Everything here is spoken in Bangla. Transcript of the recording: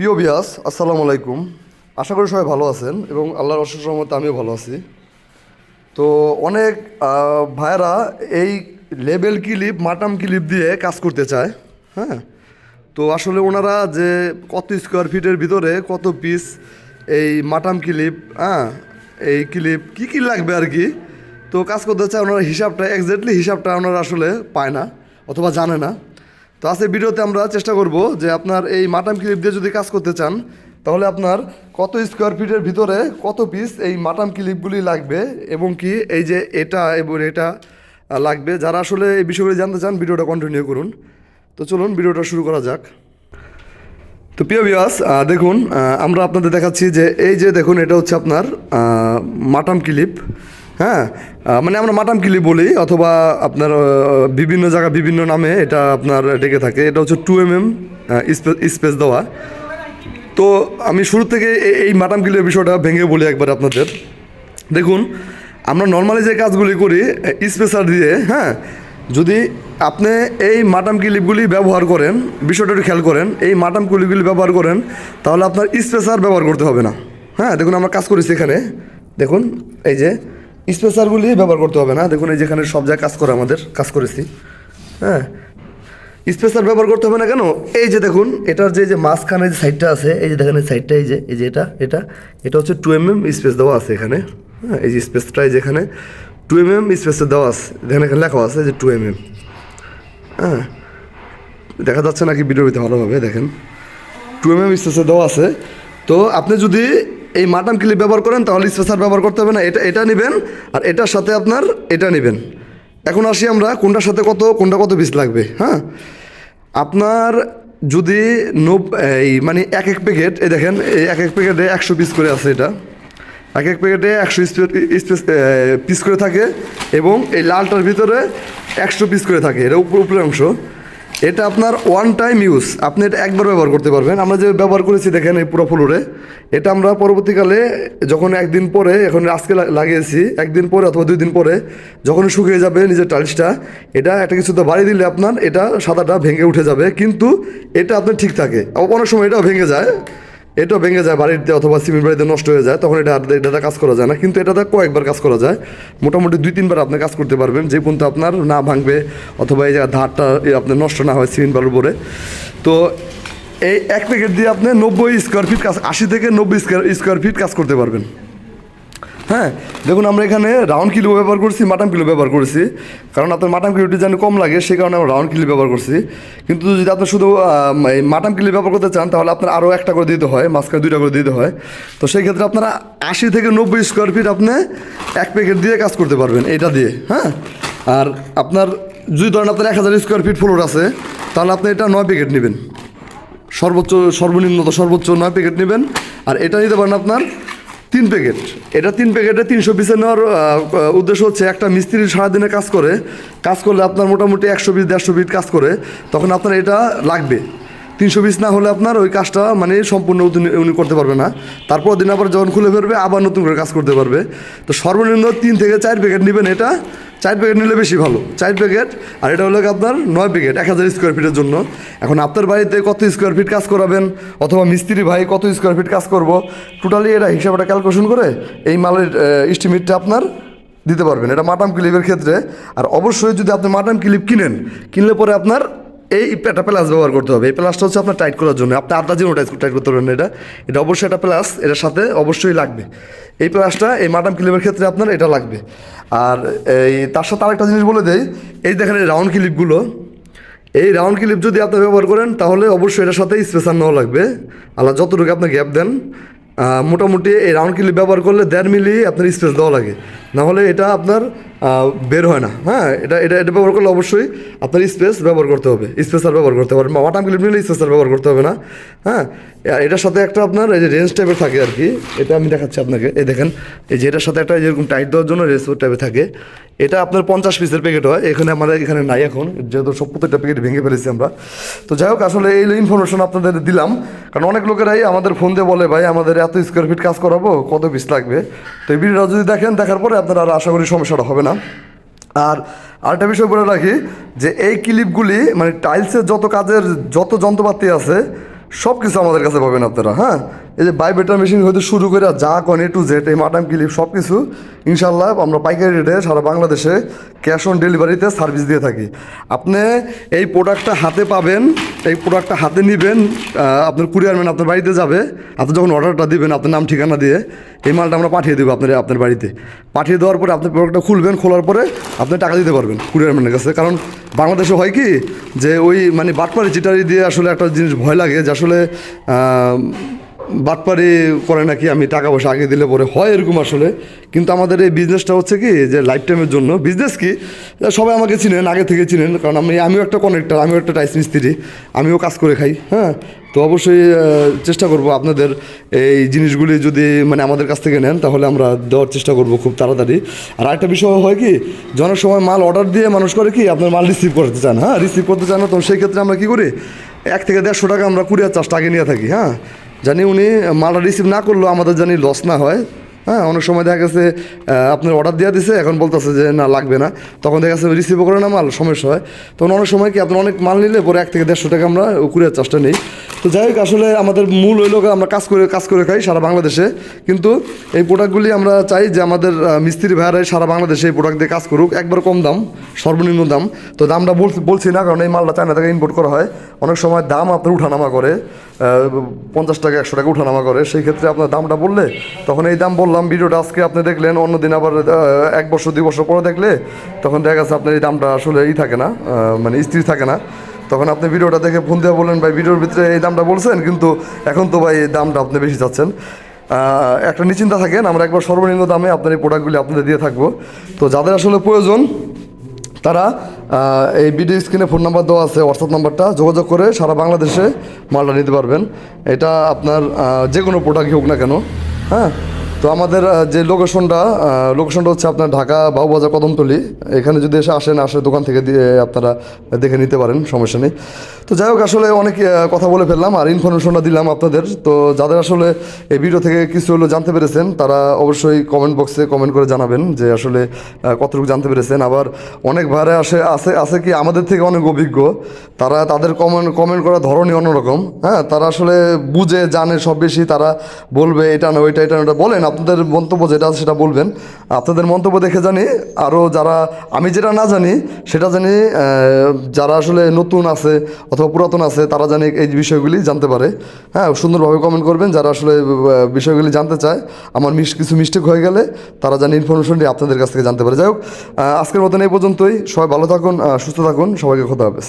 প্রিয় বিয়াস আসসালামু আলাইকুম। আশা করি সবাই ভালো আছেন এবং আল্লাহর অশেষ রহমতে আমিও ভালো আছি। তো অনেক আহ, ভাইয়েরা এই লেবেল ক্লিপ মাটাম ক্লিপ দিয়ে কাজ করতে চায় হ্যাঁ? তো আসলে ওনারা যে কত স্কোয়ার ফিটের ভিতরে কত পিস এই মাটাম ক্লিপ হ্যাঁ এই ক্লিপ কী কী লাগবে আর কি তো কাজ করতে চায় ওনারা হিসাবটা এক্স্যাক্টলি হিসাবটা ওনারা আসলে পায় না অথবা জানে না। তো আজকের ভিডিওতে আমরা চেষ্টা করব যে আপনার এই মাটাম ক্লিপ দিয়ে যদি কাজ করতে চান, তাহলে আপনার কত স্কোয়ার ফিটের ভিতরে কত পিস এই মাটাম ক্লিপগুলি লাগবে এবং কি এই যে এটা এবং এটা লাগবে। যারা আসলে এই বিষয়গুলি জানতে চান, ভিডিওটা কন্টিনিউ করুন। তো চলুন, ভিডিওটা শুরু করা যাক। তো প্রিয় বিয়াস দেখুন আমরা আপনাদের দেখাচ্ছি যে এই যে দেখুন, এটা হচ্ছে আপনার মাটাম ক্লিপ হ্যাঁ মানে আমরা মাটাম ক্লিপ বলি, অথবা আপনার বিভিন্ন জায়গা বিভিন্ন নামে এটা আপনার ডেকে থাকে। এটা হচ্ছে টু এম এম স্পেস দেওয়া। তো আমি শুরু থেকে এই মাটাম ক্লিপের বিষয়টা ভেঙে বলি একবার আপনাদের। দেখুন, আমরা নর্মালি যে কাজগুলি করি স্পেসার দিয়ে হ্যাঁ যদি আপনি এই মাটাম ক্লিপগুলি ব্যবহার করেন, বিষয়টা একটু খেয়াল করেন, এই মাটাম ক্লিপগুলি ব্যবহার করেন, তাহলে আপনার স্পেসার ব্যবহার করতে হবে না। হ্যাঁ দেখুন আমরা কাজ করেছি এখানে। দেখুন, এই যে স্পেসারগুলি ব্যবহার করতে হবে না। দেখুন, এই যেখানে সব জায়গায় কাজ করে আমাদের, কাজ করেছি। হ্যাঁ? স্পেসার ব্যবহার করতে হবে না কেন? এই যে দেখুন, এটার যে যে মাঝখানে যে সাইডটা আছে, এই যে দেখেন, এই সাইডটা এই যে এই যে এটা এটা এটা হচ্ছে টু এম এম স্পেস দেওয়া আছে এখানে। হ্যাঁ এই যে স্পেসটা এই যেখানে টু এম এম স্পেসে দেওয়া আছে। দেখেন, এখানে লেখা আছে যে টু এম এম হ্যাঁ? দেখা যাচ্ছে নাকি ভিতরে ভালোভাবে দেখেন। টু এম এম স্পেসে দেওয়া আছে। তো আপনি যদি এই মাটাম ক্লিপ ব্যবহার করেন, তাহলে স্পেসার ব্যবহার করতে হবে না। এটা এটা নেবেন, আর এটার সাথে আপনার এটা নেবেন। এখন আসি আমরা, কোনটার সাথে কত, কোনটা কত পিস লাগবে হ্যাঁ? আপনার যদি নব এই মানে এক এক প্যাকেট এই দেখেন, এই এক এক প্যাকেটে একশো পিস করে আছে এটা। এক এক প্যাকেটে একশো স্পেস পিস করে থাকে, এবং এই লালটার ভিতরে একশো পিস করে থাকে, এটা উপর উপরের অংশ। এটা আপনার ওয়ান টাইম ইউজ আপনি এটা একবার ব্যবহার করতে পারবেন। আমরা যে ব্যবহার করেছি, দেখেন এই পুরো ফ্লোরে। এটা আমরা পরবর্তীকালে যখন একদিন পরে, এখন আজকে লাগিয়েছি, একদিন পরে অথবা দুই দিন পরে, যখন শুকিয়ে যাবে নিজের টাইলসটা এটা একটা কিছুতে বাড়ি দিলে আপনার, এটা সাদাটা ভেঙে উঠে যাবে। কিন্তু এটা আপনার ঠিক থাকে। অনেক সময় এটাও ভেঙে যায়। এটাও ভেঙে যায় বাড়িতে অথবা সিমেন্ট বাড়িতে নষ্ট হয়ে যায়, তখন এটা এটা কাজ করা যায় না। কিন্তু এটাতে কয়েকবার কাজ করা যায়। মোটামুটি দুই, তিনবার আপনি কাজ করতে পারবেন, যে পর্যন্ত আপনার না ভাঙবে অথবা এই যে ধারটা আপনার নষ্ট না হয় সিমেন্ট বালুর উপরে। তো এই এক প্যাকেট দিয়ে আপনি নব্বই স্কোয়ার ফিট কাজ, আশি থেকে নব্বই স্কোয়ার স্কোয়ার ফিট কাজ করতে পারবেন। হ্যাঁ দেখুন আমরা এখানে রাউন্ড কিলো ব্যবহার করছি মাটাম কিলো ব্যবহার করেছি। কারণ আপনার মাটাম কিলোটি যেন কম লাগে, সেই কারণে আমরা রাউন্ড কিলো ব্যবহার করছি। কিন্তু যদি আপনি শুধু মাটাম কিলো ব্যবহার করতে চান, তাহলে আপনার আরও একটা করে দিতে হয়, মাঝখানে দুইটা করে দিতে হয়। তো সেই ক্ষেত্রে আপনারা আশি থেকে নব্বই স্কোয়ার ফিট আপনি এক প্যাকেট দিয়ে কাজ করতে পারবেন, এটা দিয়ে হ্যাঁ? আর আপনার, যদি ধরেন আপনার এক হাজার স্কোয়ার ফিট ফ্লোর আছে, তাহলে আপনি এটা নয় প্যাকেট নেবেন। সর্বোচ্চ, সর্বনিম্ন সর্বোচ্চ নয় প্যাকেট নেবেন। আর এটা নিতে পারেন আপনার তিন প্যাকেট। এটা তিন প্যাকেটে তিনশো পিসে নেওয়ার উদ্দেশ্য হচ্ছে একটা মিস্ত্রি সারাদিনে কাজ করে, কাজ করলে আপনার মোটামুটি একশো পিস, দেড়শো পিস কাজ করে, তখন আপনার এটা লাগবে। তিনশো পিস না হলে আপনার ওই কাজটা মানে সম্পূর্ণ উনি- করতে পারবে না। তারপর দিন আবার যখন খুলে ফেলবে, আবার নতুন করে কাজ করতে পারবে। তো সর্বনিম্ন তিন থেকে চার প্যাকেট নেবেন এটা। চার প্যাকেট নিলে বেশি ভালো। চার প্যাকেট আর এটা হলো আপনার নয় প্যাকেট এক হাজার স্কোয়ার ফিটের জন্য। এখন আপনার বাড়িতে কত স্কোয়ার ফিট কাজ করাবেন, অথবা মিস্ত্রি ভাই কত স্কোয়ার ফিট কাজ করব টোটালি এটা হিসাবটা ক্যালকুলেশন করে এই মালের এস্টিমেটটা আপনার দিতে পারবেন। এটা মাটাম ক্লিপের ক্ষেত্রে। আর অবশ্যই যদি আপনি মাটাম ক্লিপ কিনেন, কিনলে পরে আপনার এই একটা প্লাস ব্যবহার করতে হবে। এই প্লাসটা হচ্ছে আপনার টাইট করার জন্য। আপনি আটটা জিনিস টাইট টাইট করতে পারবেন এটা। এটা অবশ্যই একটা প্লাস, এটার সাথে অবশ্যই লাগবে। এই প্লাসটা এই মাটাম ক্লিপের ক্ষেত্রে আপনার এটা লাগবে। আর এই তার সাথে আরেকটা জিনিস বলে দেয় এই দেখেন এই রাউন্ড ক্লিপগুলো। এই রাউন্ড ক্লিপ যদি আপনি ব্যবহার করেন, তাহলে অবশ্যই এটার সাথে স্পেশাল নেওয়া লাগবে। আল্লাহ যতটুকু আপনি গ্যাপ দেন মোটামুটি এই রাউন্ড ক্লিপ ব্যবহার করলে দেড় মিলি আপনার স্পেস দেওয়া লাগে। নাহলে এটা আপনার বের হয় না। হ্যাঁ এটা এটা এটা ব্যবহার করলে অবশ্যই আপনার স্পেস ব্যবহার করতে হবে। স্পেসার ব্যবহার করতে হবে। ওয়াটাম ক্লিপ নিলে স্পেসার ব্যবহার করতে হবে না। হ্যাঁ এটার সাথে একটা আপনার এই যে রেঞ্জ টাইপের থাকে আর কি, এটা আমি দেখাচ্ছি আপনাকে। এই দেখেন, এই যে এটার সাথে একটা যেরকম টাইট দেওয়ার জন্য রেঞ্জ টাইপের থাকে। এটা আপনার পঞ্চাশ পিসের প্যাকেট হয়। এখানে আমাদের এখানে নাই এখন, যেহেতু সব প্রত্যেকটা প্যাকেট ভেঙে ফেলেছি আমরা। তো যাই হোক, আসলে এই ইনফরমেশন আপনাদের দিলাম। কারণ অনেক লোকেরাই আমাদের ফোন দিয়ে বলে, ভাই, আমাদের এত স্কোয়ার ফিট কাজ করাবো, কত পিস লাগবে? তো এই ভিডিওটা যদি দেখেন, দেখার পরে আপনারা আর আশা করি সমস্যাটা হবে না। আর আরেকটা বিষয় বলে রাখি যে এই ক্লিপগুলি মানে টাইলসের যত কাজের যত যন্ত্রপাতি আছে সব কিছু আমাদের কাছে পাবেন আপনারা হ্যাঁ? এই যে বাইবেটার মেশিন হয়তো শুরু করে যা কন এ টু জেড এই মাটাম ক্লিপ সব কিছু ইনশাল্লাহ আমরা পাইকারি রেটে সারা বাংলাদেশে ক্যাশ অন ডেলিভারিতে সার্ভিস দিয়ে থাকি। আপনি এই প্রোডাক্টটা হাতে পাবেন, এই প্রোডাক্টটা হাতে নেবেন আপনার কুরিয়ার ম্যান আপনার বাড়িতে যাবে, আপনি যখন অর্ডারটা দিবেন আপনার নাম, ঠিকানা দিয়ে, এই মালটা আমরা পাঠিয়ে দেবো আপনার আপনার বাড়িতে। পাঠিয়ে দেওয়ার পরে আপনি প্রোডাক্টটা খুলবেন, খোলার পরে আপনি টাকা দিতে পারবেন কুরিয়ার ম্যানের কাছে। কারণ বাংলাদেশে হয় কি, যে ওই মানে বাটপারি চিটারি দিয়ে আসলে একটা জিনিস ভয় লাগে, যে আসলে বাটপারি করে নাকি আমি টাকা পয়সা আগে দিলে পরে হয় এরকম আসলে। কিন্তু আমাদের এই বিজনেসটা হচ্ছে কি, যে লাইফ টাইমের জন্য। বিজনেস কি? সবাই আমাকে চিনেন, আগে থেকে চিনেন। কারণ আমি, আমিও একটা কনেক্টার আমিও একটা টাইস মিস্ত্রি। আমিও কাজ করে খাই হ্যাঁ? তো অবশ্যই চেষ্টা করব আপনাদের এই জিনিসগুলি যদি মানে আমাদের কাছ থেকে নেন, তাহলে আমরা দেওয়ার চেষ্টা করব খুব তাড়াতাড়ি। আর আরেকটা বিষয় হয় কি জনের সময় মাল অর্ডার দিয়ে মানুষ করে কি, আপনার মাল রিসিভ করতে চান হ্যাঁ? রিসিভ করতে চান না, তো সেই ক্ষেত্রে আমরা কী করি, এক থেকে দেড়শো টাকা আমরা কুরিয়ার চার্জটা আগে নিয়ে থাকি হ্যাঁ? জানি উনি মালটা রিসিভ না করলেও আমাদের জানি লস না হয়। হ্যাঁ অনেক সময় দেখা গেছে আপনার অর্ডার দেওয়া দিছে, এখন বলতেছে যে না, লাগবে না। তখন দেখা গেছে রিসিভও করে না মাল, সমস্যা হয়। তখন অনেক সময় কি আপনার অনেক মাল নিলে পরে এক থেকে দেড়শো টাকা আমরা কুরিয়ার চার্জটা নেই। তো যাই হোক, আসলে আমাদের মূল হইল আমরা কাজ করে কাজ করে খাই সারা বাংলাদেশে। কিন্তু এই প্রোডাক্টগুলি আমরা চাই যে আমাদের মিস্ত্রি ভাইয়ারাই সারা বাংলাদেশে এই প্রোডাক্ট দিয়ে কাজ করুক। একবার কম দাম, সর্বনিম্ন দাম। তো দামটা বলছি বলছি না, কারণ এই মালটা চায়না থেকে ইম্পোর্ট করা হয়। অনেক সময় দাম আপনার উঠানামা করে। পঞ্চাশ টাকা, একশো টাকা উঠানামা করে। সেই ক্ষেত্রে আপনার দামটা বললে, তখন এই দাম বললাম, ভিডিওটা আজকে আপনি দেখলেন, অন্যদিন আবার এক বছর, দুই বছর পরে দেখলে, তখন দেখা গেছে আপনার এই দামটা আসলে ই থাকে না মানে স্থির থাকে না। তখন আপনি ভিডিওটা দেখে ফোন দিয়ে বললেন, ভাই, ভিডিওর ভিতরে এই দামটা বলছেন, কিন্তু এখন তো ভাই এই দামটা আপনি বেশি চাচ্ছেন। একটা নিশ্চিন্তা থাকেন, আমরা একবার সর্বনিম্ন দামে আপনার এই প্রোডাক্টগুলি আপনাদের দিয়ে থাকব। তো যাদের আসলে প্রয়োজন, তারা এই ভিডিও স্ক্রিনে ফোন নাম্বার দেওয়া আছে হোয়াটসঅ্যাপ নাম্বারটা যোগাযোগ করে সারা বাংলাদেশে মালটা নিতে পারবেন। এটা আপনার যে কোনো প্রোডাক্টই হোক না কেন হ্যাঁ? তো আমাদের যে লোকেশনটা লোকেশনটা হচ্ছে আপনার ঢাকা বাউবাজার কদমতলি। এখানে যদি এসে আসেন, আসে দোকান থেকে দিয়ে আপনারা দেখে নিতে পারেন, সমস্যা নেই। তো যাই হোক, আসলে অনেক কথা বলে ফেললাম আর ইনফরমেশনটা দিলাম আপনাদের। তো যাদের আসলে এই ভিডিও থেকে কিছু হলো জানতে পেরেছেন, তারা অবশ্যই কমেন্ট বক্সে কমেন্ট করে জানাবেন যে আসলে কতটুকু জানতে পেরেছেন। আবার অনেক ভাইরা আসে আছে আছে কি আমাদের থেকে অনেক অভিজ্ঞ, তারা তাদের কমেন্ট কমেন্ট করার ধরনই অন্যরকম। হ্যাঁ তারা আসলে বুঝে, জানে সব বেশি, তারা বলবে এটা না, ওইটা, এটা না ওটা বলেন, আপনাদের মন্তব্য যেটা আছে সেটা বলবেন। আপনাদের মন্তব্য দেখে জানি আরও যারা, আমি যেটা না জানি, সেটা জানি যারা আসলে নতুন আছে অথবা পুরাতন আছে, তারা জানে এই বিষয়গুলি জানতে পারে। হ্যাঁ সুন্দরভাবে কমেন্ট করবেন, যারা আসলে বিষয়গুলি জানতে চায়। আমার মিস, কিছু মিস্টেক হয়ে গেলে তারা জানে ইনফরমেশনটি আপনাদের কাছ থেকে জানতে পারে। যাই হোক আজকের মতন এই পর্যন্তই। সবাই ভালো থাকুন সুস্থ থাকুন। সবাইকে খোদা হাফেজ।